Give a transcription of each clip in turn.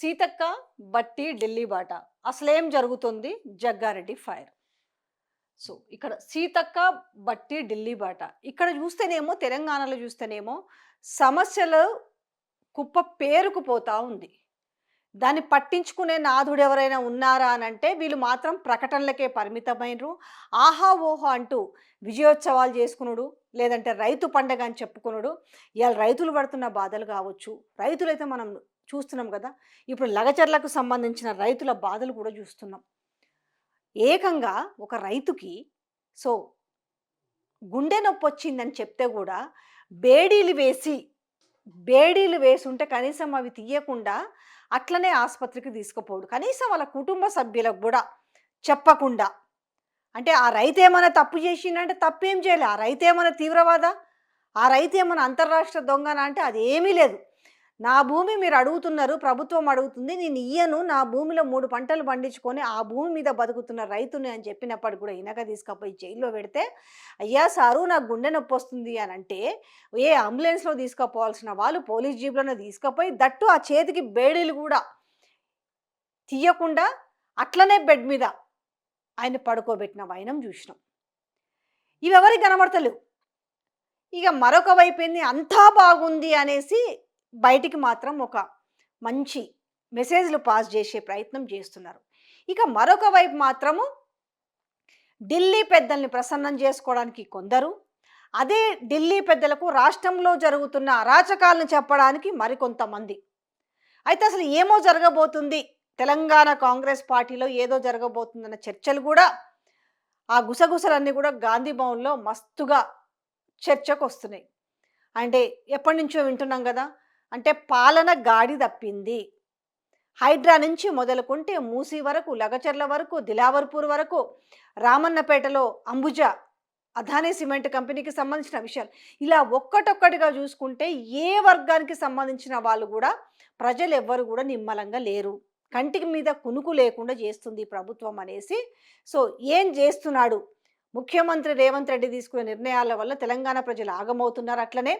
సీతక్క బట్టి ఢిల్లీ బాట. అసలేం జరుగుతుంది? జగ్గారెడ్డి ఫైర్. సో ఇక్కడ సీతక్క బట్టి ఢిల్లీ బాట. ఇక్కడ చూస్తేనేమో తెలంగాణలో చూస్తేనేమో సమస్యలు కుప్ప పేరుకుపోతా ఉంది. దాన్ని పట్టించుకునే నాథుడు ఎవరైనా ఉన్నారా అని అంటే వీళ్ళు మాత్రం ప్రకటనలకే పరిమితమైనరు. ఆహా ఓహో అంటూ విజయోత్సవాలు చేసుకునుడు లేదంటే రైతు పండగ అని చెప్పుకునుడు. ఇవాళ రైతులు పడుతున్న బాధలు కావచ్చు. రైతులైతే మనం చూస్తున్నాం కదా? ఇప్పుడు లగచర్లకు సంబంధించిన రైతుల బాధలు కూడా చూస్తున్నాం. ఏకంగా ఒక రైతుకి సో గుండె నొప్పి వచ్చిందని చెప్తే కూడా బేడీలు వేసి బేడీలు వేసి ఉంటే కనీసం అవి తీయకుండా అట్లనే ఆసుపత్రికి తీసుకుపోడు. కనీసం వాళ్ళ కుటుంబ సభ్యులకు కూడా చెప్పకుండా. అంటే ఆ రైతు ఏమైనా తప్పు చేసిందంటే తప్పేం చేయలే. ఆ రైతు ఏమైనా తీవ్రవాద? ఆ రైతు ఏమైనా అంతర్రాష్ట్ర దొంగనా అంటే అది ఏమీ లేదు. నా భూమి మీరు అడుగుతున్నారు ప్రభుత్వం అడుగుతుంది నేను ఇయ్యను నా భూమిలో మూడు పంటలు పండించుకొని ఆ భూమి మీద బతుకుతున్న రైతుని అని చెప్పినప్పటికి కూడా ఇనక తీసుకుపోయి జైల్లో పెడితే అయ్యా సారు నాకు గుండె నొప్పి వస్తుంది అని అంటే ఏ అంబులెన్స్లో తీసుకుపోవాల్సిన వాళ్ళు పోలీస్ జీప్లోనే తీసుకుపోయి దట్టు ఆ చేతికి బేడీలు కూడా తీయకుండా అట్లనే బెడ్ మీద ఆయన పడుకోబెట్టిన వైనం చూసినాం. ఇవెవరికి కనబడతలేవు. ఇక మరొక వైపు ఏంది? అంతా బాగుంది అనేసి బయటికి మాత్రం ఒక మంచి మెసేజ్లు పాస్ చేసే ప్రయత్నం చేస్తున్నారు. ఇక మరొక వైపు మాత్రము ఢిల్లీ పెద్దల్ని ప్రసన్నం చేసుకోవడానికి కొందరు అదే ఢిల్లీ పెద్దలకు రాష్ట్రంలో జరుగుతున్న అరాచకాలను చెప్పడానికి మరికొంతమంది. అయితే అసలు ఏమో జరగబోతుంది? తెలంగాణ కాంగ్రెస్ పార్టీలో ఏదో జరగబోతుందన్న చర్చలు కూడా ఆ గుసగుసలన్నీ కూడా గాంధీ భవన్లో మస్తుగా చర్చకు వస్తున్నాయి అంటే ఎప్పటి నుంచో వింటున్నాం కదా అంటే పాలన గాడి తప్పింది. హైడ్రా నుంచి మొదలుకుంటే మూసి వరకు లగచర్ల వరకు దిలావర్పూర్ వరకు రామన్నపేటలో అంబుజ అదానీ సిమెంట్ కంపెనీకి సంబంధించిన విషయాలు. ఇలా ఒక్కటొక్కటిగా చూసుకుంటే ఏ వర్గానికి సంబంధించిన వాళ్ళు కూడా ప్రజలు ఎవ్వరు కూడా నిమ్మలంగా లేరు. కంటికి మీద కునుకు లేకుండా చేస్తుంది ప్రభుత్వం అనేసి. సో ఏం చేస్తున్నాడు? ముఖ్యమంత్రి రేవంత్ రెడ్డి తీసుకునే నిర్ణయాల వల్ల తెలంగాణ ప్రజలు ఆగమవుతున్నారు అట్లనే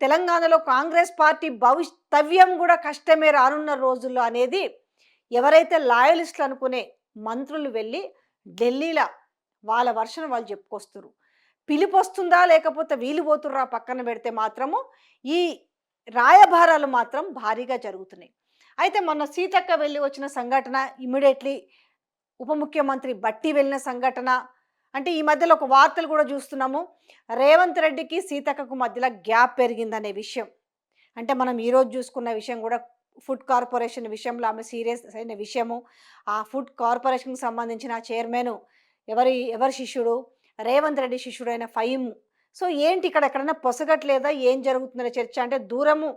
తెలంగాణలో కాంగ్రెస్ పార్టీ భవితవ్యం కూడా కష్టమే రానున్న రోజుల్లో అనేది ఎవరైతే లాయలిస్టులు అనుకునే మంత్రులు వెళ్ళి ఢిల్లీలో వాళ్ళ వర్షను వాళ్ళు చెప్పుకొస్తారు పిలుపు వస్తుందా లేకపోతే వీలు పోతుర్రా పక్కన పెడితే మాత్రము ఈ రాయభారాలు మాత్రం భారీగా జరుగుతున్నాయి. అయితే మొన్న సీతక్క వెళ్ళి వచ్చిన సంఘటన ఇమీడియట్లీ ఉప ముఖ్యమంత్రి బట్టి వెళ్ళిన సంఘటన అంటే ఈ మధ్యలో ఒక వార్తలు కూడా చూస్తున్నాము. రేవంత్ రెడ్డికి సీతక్కకు మధ్యలో గ్యాప్ పెరిగిందనే విషయం. అంటే మనం ఈరోజు చూసుకున్న విషయం కూడా ఫుడ్ కార్పొరేషన్ విషయంలో ఆమె సీరియస్ అయిన విషయము. ఆ ఫుడ్ కార్పొరేషన్కి సంబంధించిన చైర్మన్ ఎవరి ఎవరి శిష్యుడు? రేవంత్ రెడ్డి శిష్యుడైన ఫైమ్ సో ఏంటి ఇక్కడ ఎక్కడైనా పొసగట్లేదా? ఏం జరుగుతుందనే చర్చ? అంటే దూరము.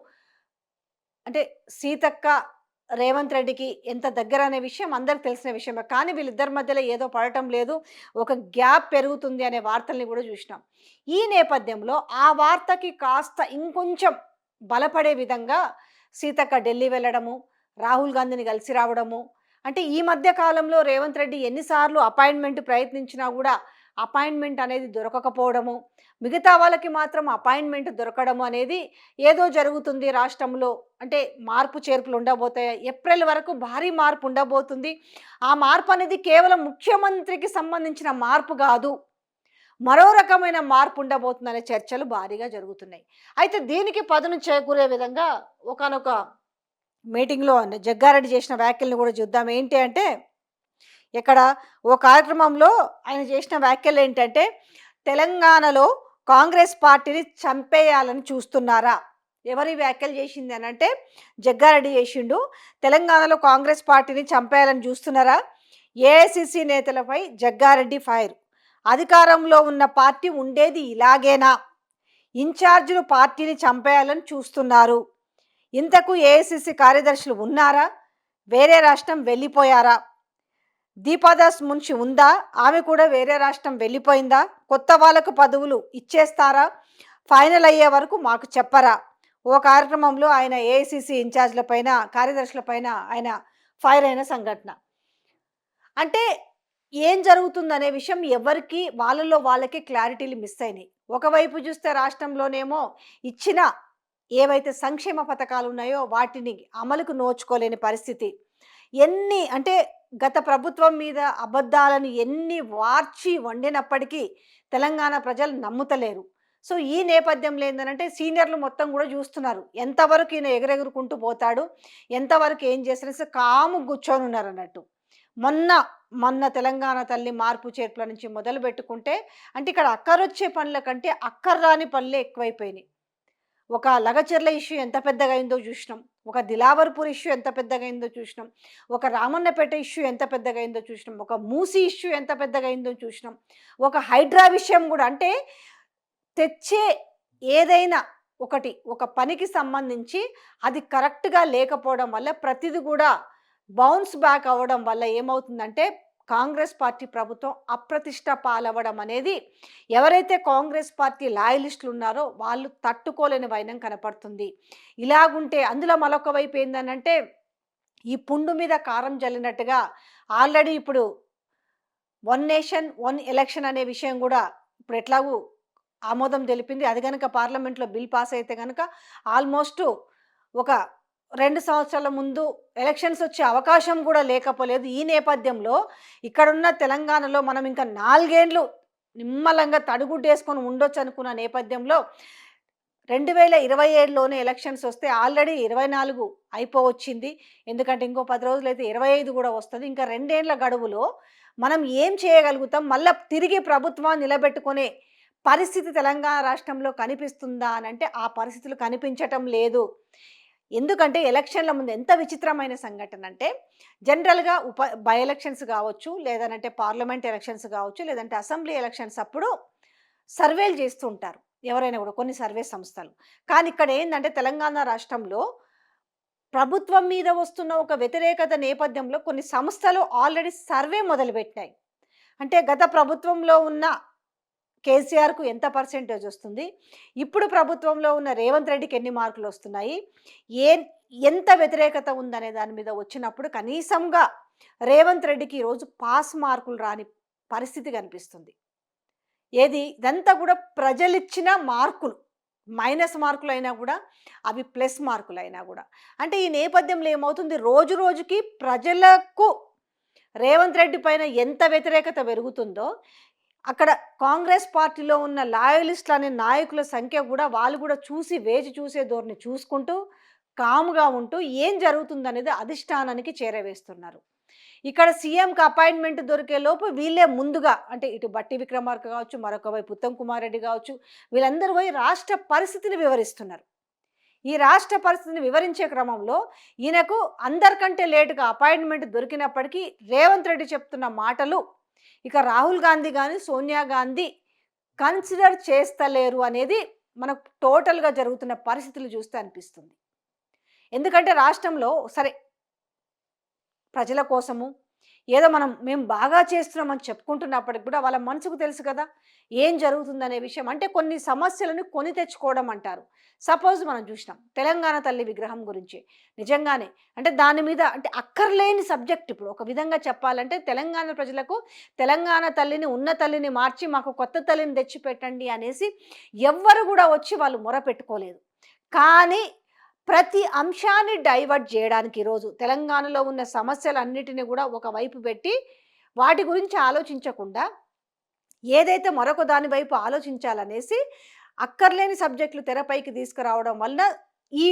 అంటే సీతక్క రేవంత్ రెడ్డికి ఎంత దగ్గర అనే విషయం అందరికి తెలిసిన విషయమే. కానీ వీళ్ళిద్దరి మధ్యలో ఏదో పడటం లేదు ఒక గ్యాప్ పెరుగుతుంది అనే వార్తల్ని కూడా చూసినాం. ఈ నేపథ్యంలో ఆ వార్తకి కాస్త ఇంకొంచెం బలపడే విధంగా సీతక్క ఢిల్లీ వెళ్ళడము రాహుల్ గాంధీని కలిసి రావడము అంటే ఈ మధ్య కాలంలో రేవంత్ రెడ్డి ఎన్నిసార్లు అపాయింట్మెంట్ ప్రయత్నించినా కూడా అపాయింట్మెంట్ అనేది దొరకకపోవడము మిగతా వాళ్ళకి మాత్రం అపాయింట్మెంట్ దొరకడము అనేది ఏదో జరుగుతుంది రాష్ట్రంలో. అంటే మార్పు చేర్పులు ఉండబోతాయి. ఏప్రిల్ వరకు భారీ మార్పు ఉండబోతుంది. ఆ మార్పు అనేది కేవలం ముఖ్యమంత్రికి సంబంధించిన మార్పు కాదు. మరో రకమైన మార్పు ఉండబోతుందనే చర్చలు భారీగా జరుగుతున్నాయి. అయితే దీనికి పదును చేకూరే విధంగా ఒకనొక మీటింగ్లో జగ్గారెడ్డి చేసిన వ్యాఖ్యలను కూడా చూద్దాం. ఏంటి అంటే ఇక్కడ ఓ కార్యక్రమంలో ఆయన చేసిన వ్యాఖ్యలు ఏంటంటే తెలంగాణలో కాంగ్రెస్ పార్టీని చంపేయాలని చూస్తున్నారా? ఎవరి వ్యాఖ్యలు చేసింది అని అంటే జగ్గారెడ్డి చేసిండు. తెలంగాణలో కాంగ్రెస్ పార్టీని చంపేయాలని చూస్తున్నారా? ఏఐసిసి నేతలపై జగ్గారెడ్డి ఫైర్. అధికారంలో ఉన్న పార్టీ ఉండేది ఇలాగేనా? ఇన్ఛార్జీలు పార్టీని చంపేయాలని చూస్తున్నారు. ఇంతకు ఏఐసిసి కార్యదర్శులు ఉన్నారా? వేరే రాష్ట్రం వెళ్ళిపోయారా? దీపాదాస్ మున్షి ఉందా? ఆమె కూడా వేరే రాష్ట్రం వెళ్ళిపోయిందా? కొత్త వాళ్ళకు పదవులు ఇచ్చేస్తారా? ఫైనల్ అయ్యే వరకు మాకు చెప్పరా? ఓ కార్యక్రమంలో ఆయన ఏఐసిసి ఇన్ఛార్జ్ల పైన కార్యదర్శుల పైన ఆయన ఫైర్ అయిన సంఘటన. అంటే ఏం జరుగుతుందనే విషయం ఎవరికి వాళ్ళలో వాళ్ళకి క్లారిటీలు మిస్ అయినాయి. ఒకవైపు చూస్తే రాష్ట్రంలోనేమో ఇచ్చిన ఏవైతే సంక్షేమ పథకాలు ఉన్నాయో వాటిని అమలుకు నోచుకోలేని పరిస్థితి. ఎన్ని అంటే గత ప్రభుత్వం మీద అబద్ధాలను ఎన్ని వార్చి వండినప్పటికీ తెలంగాణ ప్రజలు నమ్ముతలేరు. సో ఈ నేపథ్యంలో ఏంటంటే సీనియర్లు మొత్తం కూడా చూస్తున్నారు. ఎంతవరకు ఈయన ఎగరెగురుకుంటూ పోతాడు? ఎంతవరకు ఏం చేసినా సో కాము కూర్చొని ఉన్నారు అన్నట్టు మొన్న మొన్న తెలంగాణ తల్లి మార్పు చేర్పుల నుంచి మొదలు పెట్టుకుంటే అంటే ఇక్కడ అక్కరొచ్చే పనుల కంటే అక్కర్రాని పనులే ఎక్కువైపోయినాయి. ఒక లగచెర్ల ఇష్యూ ఎంత పెద్దగా అయిందో చూసినాం. ఒక దిలావర్పూర్ ఇష్యూ ఎంత పెద్దగా అయిందో చూసినాం. ఒక రామన్నపేట ఇష్యూ ఎంత పెద్దగా అయిందో చూసినాం. ఒక మూసీ ఇష్యూ ఎంత పెద్దగా అయిందో చూసినాం. ఒక హైడ్రా విషయం కూడా అంటే తెచ్చే ఏదైనా ఒకటి ఒక పనికి సంబంధించి అది కరెక్ట్గా లేకపోవడం వల్ల ప్రతిది కూడా బౌన్స్ బ్యాక్ అవ్వడం వల్ల ఏమవుతుందంటే కాంగ్రెస్ పార్టీ ప్రభుత్వం అప్రతిష్ట పాలవ్వడం అనేది ఎవరైతే కాంగ్రెస్ పార్టీ లాయలిస్టులు ఉన్నారో వాళ్ళు తట్టుకోలేని వైనం కనపడుతుంది. ఇలాగుంటే అందులో మరొక వైపు ఏందనంటే ఈ పుండు మీద కారం జల్లినట్టుగా ఆల్రెడీ ఇప్పుడు వన్ నేషన్ వన్ ఎలక్షన్ అనే విషయం కూడా ఇప్పుడు ఎట్లాగూ ఆమోదం తెలిపింది. అది కనుక పార్లమెంట్లో బిల్ పాస్ అయితే కనుక ఆల్మోస్ట్ ఒక రెండు సంవత్సరాల ముందు ఎలక్షన్స్ వచ్చే అవకాశం కూడా లేకపోలేదు. ఈ నేపథ్యంలో ఇక్కడున్న తెలంగాణలో మనం ఇంకా నాలుగేండ్లు నిమ్మలంగా తడుగుడ్డేసుకొని ఉండొచ్చు అనుకున్న నేపథ్యంలో రెండు వేల ఇరవై ఏడులోనే ఎలక్షన్స్ వస్తే ఆల్రెడీ ఇరవై నాలుగు అయిపోవచ్చింది. ఎందుకంటే ఇంకో పది రోజులు అయితే ఇరవై ఐదు కూడా వస్తుంది. ఇంకా రెండేండ్ల గడువులో మనం ఏం చేయగలుగుతాం? మళ్ళీ తిరిగి ప్రభుత్వాన్ని నిలబెట్టుకునే పరిస్థితి తెలంగాణ రాష్ట్రంలో కనిపిస్తుందా అని అంటే ఆ పరిస్థితులు కనిపించటం లేదు. ఎందుకంటే ఎలక్షన్ల ముందు ఎంత విచిత్రమైన సంఘటన అంటే జనరల్గా ఉప బై ఎలక్షన్స్ కావచ్చు లేదనంటే పార్లమెంట్ ఎలక్షన్స్ కావచ్చు లేదంటే అసెంబ్లీ ఎలక్షన్స్ అప్పుడు సర్వేలు చేస్తూ ఉంటారు. ఎవరైనా కూడా కొన్ని సర్వే సంస్థలు. కానీ ఇక్కడ ఏంటంటే తెలంగాణ రాష్ట్రంలో ప్రభుత్వం మీద వస్తున్న ఒక వ్యతిరేకత నేపథ్యంలో కొన్ని సంస్థలు ఆల్రెడీ సర్వే మొదలుపెట్టాయి అంటే గత ప్రభుత్వంలో ఉన్న కేసీఆర్కు ఎంత పర్సెంటేజ్ వస్తుంది? ఇప్పుడు ప్రభుత్వంలో ఉన్న రేవంత్ రెడ్డికి ఎన్ని మార్కులు వస్తున్నాయి? ఏ ఎంత వ్యతిరేకత ఉందనే దాని మీద వచ్చినప్పుడు కనీసంగా రేవంత్ రెడ్డికి ఈరోజు పాస్ మార్కులు రాని పరిస్థితి కనిపిస్తుంది. ఏది? ఇదంతా కూడా ప్రజలిచ్చిన మార్కులు. మైనస్ మార్కులు అయినా కూడా అవి ప్లస్ మార్కులు అయినా కూడా. అంటే ఈ నేపథ్యంలో ఏమవుతుంది? రోజు రోజుకి ప్రజలకు రేవంత్ రెడ్డి పైన ఎంత వ్యతిరేకత పెరుగుతుందో అక్కడ కాంగ్రెస్ పార్టీలో ఉన్న లాయలిస్టులు అనే నాయకుల సంఖ్య కూడా వాళ్ళు కూడా చూసి వేచి చూసే ధోరణి చూసుకుంటూ కాముగా ఉంటూ ఏం జరుగుతుందనేది అధిష్టానానికి చేరవేస్తున్నారు. ఇక్కడ సీఎంకి అపాయింట్మెంట్ దొరికే లోపు వీళ్ళే ముందుగా అంటే ఇటు బట్టి విక్రమార్క కావచ్చు మరొక వైపు ఉత్తమ్ కుమార్ రెడ్డి కావచ్చు వీళ్ళందరూ పోయి రాష్ట్ర పరిస్థితిని వివరిస్తున్నారు. ఈ రాష్ట్ర పరిస్థితిని వివరించే క్రమంలో ఈయనకు అందరికంటే లేటుగా అపాయింట్మెంట్ దొరికినప్పటికీ రేవంత్ రెడ్డి చెప్తున్న మాటలు ఇక రాహుల్ గాంధీ కానీ సోనియా గాంధీ కన్సిడర్ చేస్తలేరు అనేది మనకు టోటల్గా జరుగుతున్న పరిస్థితులు చూస్తే అనిపిస్తుంది. ఎందుకంటే రాష్ట్రంలో సరే ప్రజల కోసము ఏదో మనం మేము బాగా చేస్తున్నామని చెప్పుకుంటున్నప్పటికి కూడా వాళ్ళ మనసుకు తెలుసు కదా ఏం జరుగుతుందనే విషయం. అంటే కొన్ని సమస్యలను కొని తెచ్చుకోవడం అంటారు. సపోజ్ మనం చూసినాం తెలంగాణ తల్లి విగ్రహం గురించి. నిజంగానే అంటే దాని మీద అంటే అక్కర్లేని సబ్జెక్ట్ ఇప్పుడు ఒక విధంగా చెప్పాలంటే తెలంగాణ ప్రజలకు తెలంగాణ తల్లిని ఉన్న తల్లిని మార్చి మాకు కొత్త తల్లిని తెచ్చిపెట్టండి అనేసి ఎవ్వరు కూడా వచ్చి వాళ్ళు మొరపెట్టుకోలేదు కానీ ప్రతి అంశాన్ని డైవర్ట్ చేయడానికి ఈరోజు తెలంగాణలో ఉన్న సమస్యలన్నిటిని కూడా ఒకవైపు పెట్టి వాటి గురించి ఆలోచించకుండా ఏదైతే మరొక దాని వైపు ఆలోచించాలనేసి అక్కర్లేని సబ్జెక్టులు తెరపైకి తీసుకురావడం వలన ఈ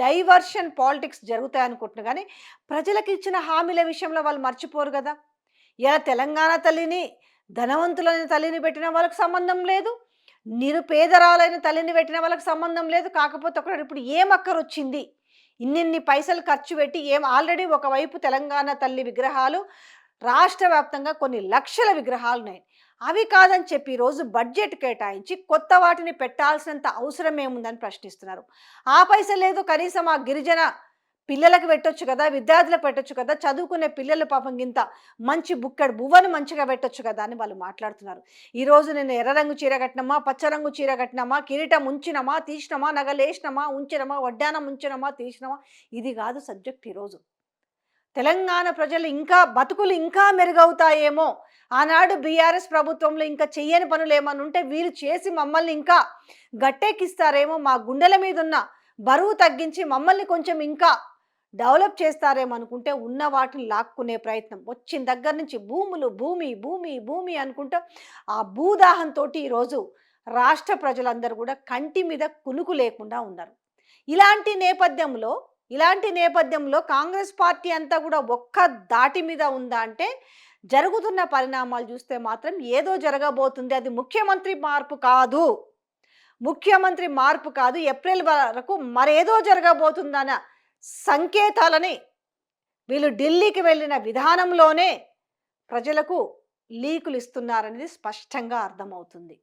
డైవర్షన్ పాలిటిక్స్ జరుగుతాయి అనుకుంటున్నా కానీ ప్రజలకు ఇచ్చిన హామీల విషయంలో వాళ్ళు మర్చిపోరు కదా. ఇలా తెలంగాణ తల్లిని ధనవంతులైన తల్లిని పెట్టిన వాళ్ళకి సంబంధం లేదు. నిరుపేదరాలైన తల్లిని పెట్టిన వాళ్ళకి సంబంధం లేదు. కాకపోతే ఒకటి ఇప్పుడు ఏం ఇన్నిన్ని పైసలు ఖర్చు పెట్టి ఏం ఆల్రెడీ ఒకవైపు తెలంగాణ తల్లి విగ్రహాలు రాష్ట్ర వ్యాప్తంగా కొన్ని లక్షల విగ్రహాలు ఉన్నాయి. అవి కాదని చెప్పి ఈరోజు బడ్జెట్ కేటాయించి కొత్త వాటిని పెట్టాల్సినంత అవసరం ఏముందని ప్రశ్నిస్తున్నారు. ఆ పైసలు లేదు కనీసం ఆ గిరిజన పిల్లలకు పెట్టొచ్చు కదా విద్యార్థులకు పెట్టొచ్చు కదా చదువుకునే పిల్లలు పాపం గింత మంచి బుక్కడు బువ్వను మంచిగా పెట్టొచ్చు కదా అని వాళ్ళు మాట్లాడుతున్నారు. ఈరోజు నేను ఎర్ర రంగు చీర కట్టినమా పచ్చ రంగు చీర కట్టినమా కిరీటం ఉంచినమా తీసినమా నగలేసినమా ఉంచినమా వడ్డానం ఉంచినమా తీసినమా? ఇది కాదు సబ్జెక్ట్ ఈరోజు తెలంగాణ ప్రజలు ఇంకా బతుకులు ఇంకా మెరుగవుతాయేమో. ఆనాడు బీఆర్ఎస్ ప్రభుత్వంలో ఇంకా చెయ్యని పనులు ఏమని ఉంటే వీరు చేసి మమ్మల్ని ఇంకా గట్టెక్కిస్తారేమో మా గుండెల మీద ఉన్న బరువు తగ్గించి మమ్మల్ని కొంచెం ఇంకా డెవలప్ చేస్తారేమో అనుకుంటే ఉన్న వాటిని లాక్కునే ప్రయత్నం. వచ్చిన దగ్గర నుంచి భూములు భూమి భూమి భూమి అనుకుంటా ఆ భూదాహంతో ఈరోజు రాష్ట్ర ప్రజలందరూ కూడా కంటి మీద కునుకు లేకుండా ఉన్నారు. ఇలాంటి నేపథ్యంలో ఇలాంటి నేపథ్యంలో కాంగ్రెస్ పార్టీ అంతా కూడా ఒక్క దాటి మీద ఉందా అంటే జరుగుతున్న పరిణామాలు చూస్తే మాత్రం ఏదో జరగబోతుంది. అది ముఖ్యమంత్రి మార్పు కాదు. ముఖ్యమంత్రి మార్పు కాదు. ఏప్రిల్ వరకు మరేదో జరగబోతుందన్న సంకేతాలని వీళ్ళు ఢిల్లీకి వెళ్ళిన విధానంలోనే ప్రజలకు లీకులు ఇస్తున్నారనేది స్పష్టంగా అర్థమవుతుంది.